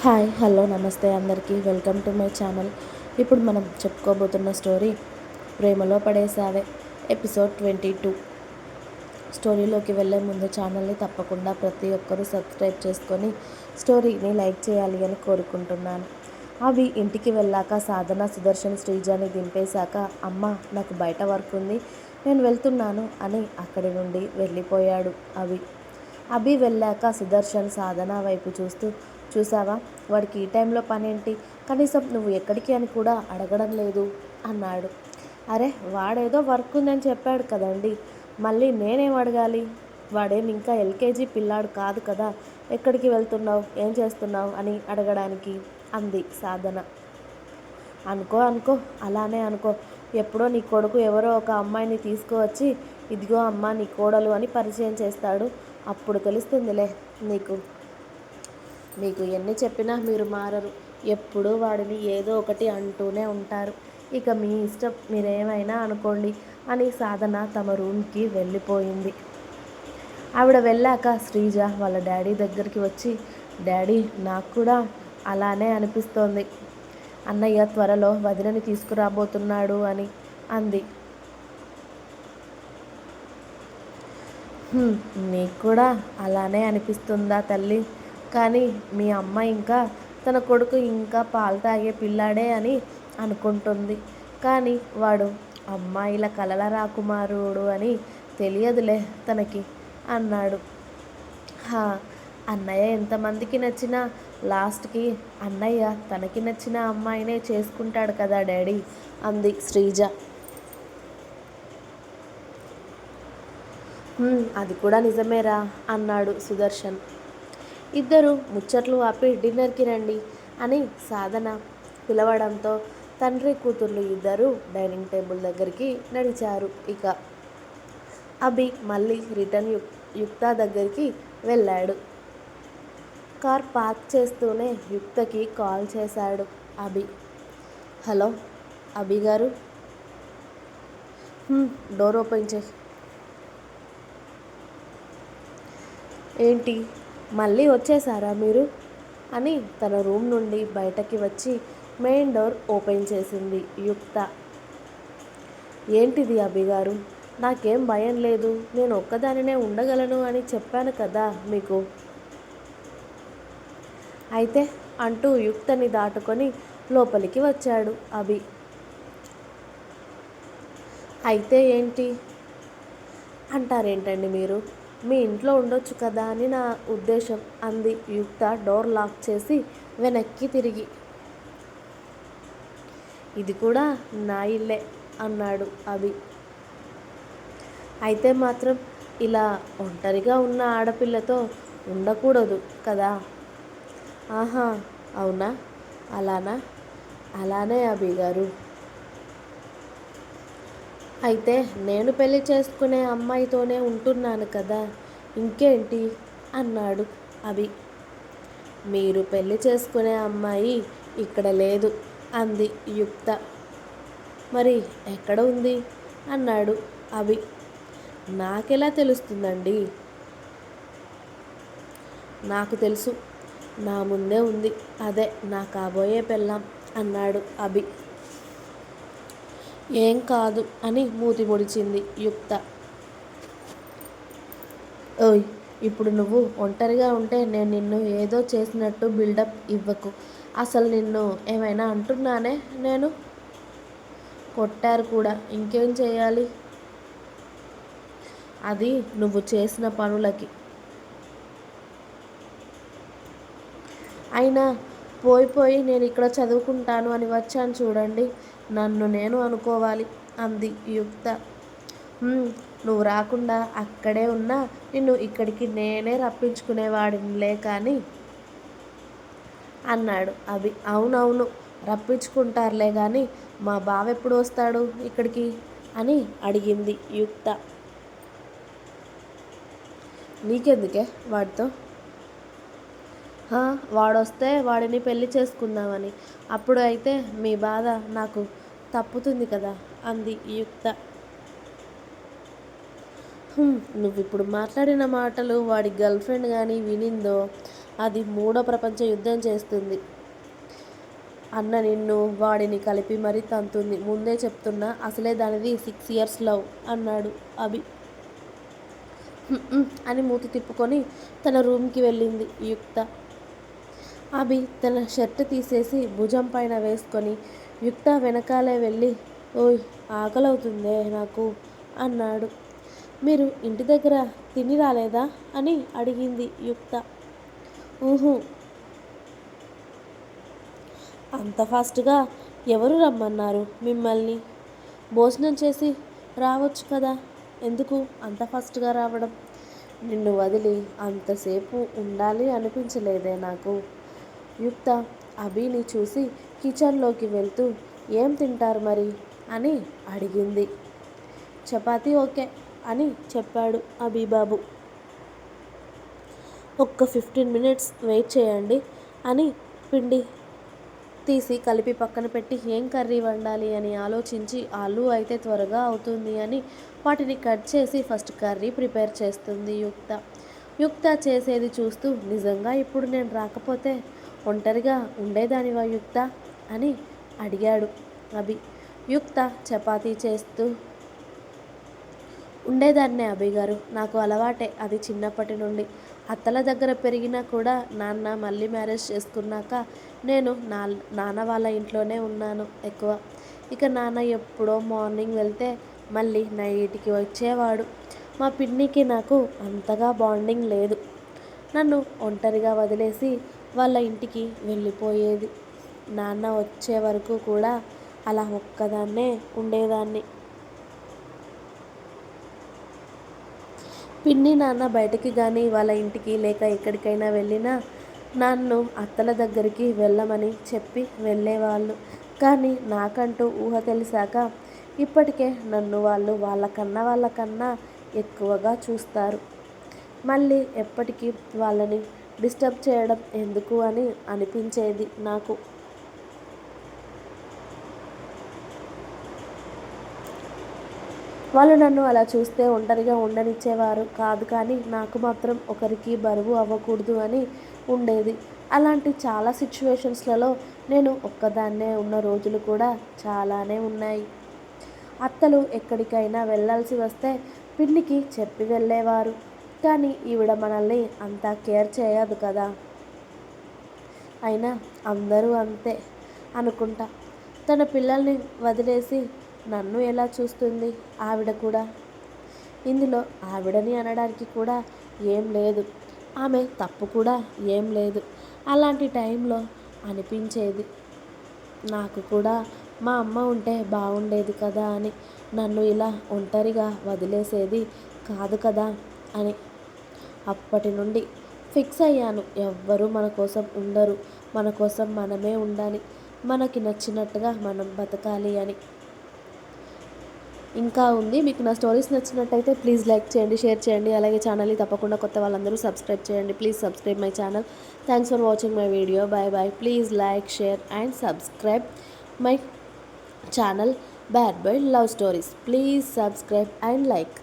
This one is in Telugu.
హాయ్ హలో నమస్తే అందరికీ. Welcome to my channel. ఇప్పుడు మనం చెప్పుకోబోతున్న స్టోరీ ప్రేమలో పడేసావే ఎపిసోడ్ ట్వంటీ టూ. స్టోరీలోకి వెళ్ళే ముందు ఛానల్ని తప్పకుండా ప్రతి ఒక్కరూ సబ్స్క్రైబ్ చేసుకొని స్టోరీని లైక్ చేయాలి అని కోరుకుంటున్నాను. అవి ఇంటికి వెళ్ళాక సాధన సుదర్శన్ శ్రీజాని దింపేశాక అమ్మ నాకు బయట వర్క్ ఉంది నేను వెళ్తున్నాను అని అక్కడి నుండి వెళ్ళిపోయాడు అవి అభి వెళ్ళాక సుదర్శన్ సాధన వైపు చూస్తూ చూసావా? వాడికి ఈ టైంలో పనేంటి? కనీసం నువ్వు ఎక్కడికి అని కూడా అడగడం లేదు అన్నాడు. అరే వాడేదో వర్క్ ఉందని చెప్పాడు కదండి. మళ్ళీ నేనేం అడగాలి? వాడేం ఇంకా ఎల్కేజీ పిల్లాడు కాదు కదా. ఎక్కడికి వెళ్తున్నావు? ఏం చేస్తున్నావు? అని అడగడానికి అంది సాధన. అనుకో అనుకో అలానే అనుకో. ఎప్పుడో నీ కొడుకు ఎవరో ఒక అమ్మాయిని తీసుకువచ్చి ఇదిగో అమ్మ నీ కోడలు అని పరిచయం చేస్తాడు. అప్పుడు తెలుస్తుందిలే నీకు. మీకు ఎన్ని చెప్పినా మీరు మారరు. ఎప్పుడూ వాడిని ఏదో ఒకటి అంటూనే ఉంటారు. ఇక మీ ఇష్టం మీరేమైనా అనుకోండి అని సాధన తమ రూమ్కి వెళ్ళిపోయింది. ఆవిడ వెళ్ళాక శ్రీజ వాళ్ళ డాడీ దగ్గరికి వచ్చి డాడీ నాకు కూడా అలానే అనిపిస్తోంది. అన్నయ్య త్వరలో వదినని తీసుకురాబోతున్నాడు అని అంది. నీకు కూడా అలానే అనిపిస్తుందా తల్లి? కానీ మీ అమ్మ ఇంకా తన కొడుకు ఇంకా పాలు తాగే పిల్లాడే అని అనుకుంటుంది. కానీ వాడు అమ్మాయిల కలల రాకుమారుడు అని తెలియదులే తనకి అన్నాడు. హా అన్నయ్య ఎంతమందికి నచ్చినా లాస్ట్కి అన్నయ్య తనకి నచ్చిన అమ్మాయినే చేసుకుంటాడు కదా డాడీ అంది శ్రీజ. అది కూడా నిజమేరా అన్నాడు సుదర్శన్. ఇద్దరు ముచ్చట్లు ఆపి డిన్నర్కి రండి అని సాధన పిలవడంతో తండ్రి కూతుర్లు ఇద్దరు డైనింగ్ టేబుల్ దగ్గరికి నడిచారు. ఇక అభి మళ్ళీ రిటర్న్ యుక్ యుక్త దగ్గరికి వెళ్ళాడు. కార్ పార్క్ చేస్తూనే యుక్తకి కాల్ చేశాడు అభి. హలో అభి గారు? డోర్ ఓపెన్ చేసి ఏంటి? మళ్ళీ వచ్చేసారా మీరు? అని తన రూమ్ నుండి బయటకి వచ్చి మెయిన్ డోర్ ఓపెన్ చేసింది యుక్త. ఏంటిది అభిగారు నాకేం భయం లేదు. నేను ఒక్కదానినే ఉండగలను అని చెప్పాను కదా మీకు. అయితే అంటూ యుక్తని దాటుకొని లోపలికి వచ్చాడు అభి. అయితే ఏంటి? అంటారేంటండి మీరు? మీ ఇంట్లో ఉండొచ్చు కదా అని నా ఉద్దేశం అంది యుక్త డోర్ లాక్ చేసి వెనక్కి తిరిగి. ఇది కూడా నా ఇల్లే అన్నాడు అవి అయితే మాత్రం ఇలా ఒంటరిగా ఉన్న ఆడపిల్లతో ఉండకూడదు కదా. ఆహా అవునా? అలానా? అలానే అభి గారు. అయితే నేను పెళ్ళి చేసుకునే అమ్మాయితోనే ఉంటున్నాను కదా ఇంకేంటి? అన్నాడు అభి. మీరు పెళ్ళి చేసుకునే అమ్మాయి ఇక్కడ లేదు అంది యుక్త. మరి ఎక్కడ ఉంది? అన్నాడు అభి. నాకెలా తెలుస్తుందండి? నాకు తెలుసు. నా ముందే ఉంది. అదే నా కాబోయే పెళ్ళాం అన్నాడు అభి. ఏం కాదు అని మూతి ముడిచింది యుక్త. ఓయ్ ఇప్పుడు నువ్వు ఒంటరిగా ఉంటే నేను నిన్ను ఏదో చేసినట్టు బిల్డప్ ఇవ్వకు. అసలు నిన్ను ఏమైనా అంటున్నానే నేను? కొట్టారు కూడా. ఇంకేం చేయాలి? అది నువ్వు చేసిన పనులకి. అయినా పోయి పోయి నేను ఇక్కడ చదువుకుంటాను అని వచ్చాను చూడండి. నన్ను నేను అనుకోవాలి అంది యుక్త. నువ్వు రాకుండా అక్కడే ఉన్నా నిన్ను ఇక్కడికి నేనే రప్పించుకునేవాడినిలే కానీ అన్నాడు అవి అవునవును రప్పించుకుంటారులే కానీ మా బావ ఎప్పుడు వస్తాడు ఇక్కడికి? అని అడిగింది యుక్త. నీకెందుకే వాడితో? వాడొస్తే వాడిని పెళ్ళి చేసుకుందామని. అప్పుడు అయితే మీ బాధ నాకు తప్పుతుంది కదా అంది యుక్త. నువ్వు ఇప్పుడు మాట్లాడిన మాటలు వాడి గర్ల్ ఫ్రెండ్ కానీ వినిందో అది మూడో ప్రపంచ యుద్ధం చేస్తుంది. అన్న నిన్ను వాడిని కలిపి మరీ తంతుంది. ముందే చెప్తున్నా అసలే దానిది సిక్స్ ఇయర్స్ లవ్ అన్నాడు అభి. అని మూతి తిప్పుకొని తన రూమ్కి వెళ్ళింది యుక్త. అభి తన షర్ట్ తీసేసి భుజం పైన వేసుకొని యుక్త వెనకాలే వెళ్ళి ఓయ్ ఆకలవుతుందే నాకు అన్నాడు. మీరు ఇంటి దగ్గర తిని రాలేదా? అని అడిగింది యుక్త. ఊహు. అంత ఫాస్ట్గా ఎవరు రమ్మన్నారు మిమ్మల్ని? భోజనం చేసి రావచ్చు కదా? ఎందుకు అంత ఫాస్ట్గా రావడం? నిన్ను వదిలి అంతసేపు ఉండాలి అనిపించలేదే నాకు. యుక్త అభిని చూసి కిచెన్లోకి వెళ్తూ ఏం తింటారు మరి? అని అడిగింది. చపాతీ ఓకే అని చెప్పాడు అభిబాబు ఒక్క ఫిఫ్టీన్ మినిట్స్ వెయిట్ చేయండి అని పిండి తీసి కలిపి పక్కన పెట్టి ఏం కర్రీ వండాలి? అని ఆలోచించి ఆలు అయితే త్వరగా అవుతుంది అని వాటిని కట్ చేసి ఫస్ట్ కర్రీ ప్రిపేర్ చేస్తుంది యుక్త. యుక్త చేసేది చూస్తూ నిజంగా ఇప్పుడు నేను రాకపోతే ఒంటరిగా ఉండేదానివా యుక్త? అని అడిగాడు అభి. యుక్త చపాతీ చేస్తూ ఉండేదాన్నే అభి గారు. నాకు అలవాటే అది చిన్నప్పటి నుండి. అత్తల దగ్గర పెరిగినా కూడా నాన్న మళ్ళీ మ్యారేజ్ చేసుకున్నాక నేను నా నాన్న వాళ్ళ ఇంట్లోనే ఉన్నాను ఎక్కువ. ఇక నాన్న ఎప్పుడో మార్నింగ్ వెళ్తే మళ్ళీ నైట్కి వచ్చేవాడు. మా పిన్నికి నాకు అంతగా బాండింగ్ లేదు. నన్ను ఒంటరిగా వదిలేసి వాళ్ళ ఇంటికి వెళ్ళిపోయేది. నాన్న వచ్చే వరకు కూడా అలా ఒక్కదాన్నే ఉండేదాన్ని. పిన్ని నాన్న బయటకి కానీ వాళ్ళ ఇంటికి లేక ఎక్కడికైనా వెళ్ళినా నన్ను అత్తల దగ్గరికి వెళ్ళమని చెప్పి వెళ్ళేవాళ్ళు. కానీ నాకంటూ ఊహ తెలిసాక ఇప్పటికే నన్ను వాళ్ళు వాళ్ళకన్నా వాళ్ళకన్నా ఎక్కువగా చూస్తారు. మళ్ళీ ఎప్పటికీ వాళ్ళని డిస్టర్బ్ చేయడం ఎందుకు అని అనిపించేది నాకు. వాళ్ళు నన్ను అలా చూస్తే ఒంటరిగా ఉండనిచ్చేవారు కాదు కానీ నాకు మాత్రం ఒకరికి బరువు అవ్వకూడదు అని ఉండేది. అలాంటి చాలా సిచ్యువేషన్స్లలో నేను ఒక్కదాన్నే ఉన్న రోజులు కూడా చాలానే ఉన్నాయి. అత్తలు ఎక్కడికైనా వెళ్ళాల్సి వస్తే పిన్నికి చెప్పి వెళ్ళేవారు. కానీ ఈవిడ మనల్ని అంతా కేర్ చేయదు కదా. అయినా అందరూ అంతే అనుకుంటా. తన పిల్లల్ని వదిలేసి నన్ను ఎలా చూస్తుంది ఆవిడ కూడా? ఇందులో ఆవిడని అనడానికి కూడా ఏం లేదు. ఆమె తప్పు కూడా ఏం లేదు. అలాంటి టైంలో అనిపించేది. నాకు కూడా మా అమ్మ ఉంటే బాగుండేది కదా అని నన్ను ఇలా ఒంటరిగా వదిలేసేది కాదు కదా అని అప్పటి నుండి ఫిక్స్ అయ్యాను. ఎవ్వరూ మన కోసం ఉండరు. మన కోసం మనమే ఉండాలి. మనకి నచ్చినట్టుగా మనం బతకాలి అని. ఇంకా ఉంది. మీకు నా స్టోరీస్ నచ్చినట్టయితే ప్లీజ్ లైక్ చేయండి షేర్ చేయండి. అలాగే ఛానల్ని తప్పకుండా కొత్త వాళ్ళందరూ సబ్స్క్రైబ్ చేయండి. Please subscribe my channel. Thanks for watching my video bye bye please like share and subscribe my channel bad bye love stories please subscribe and like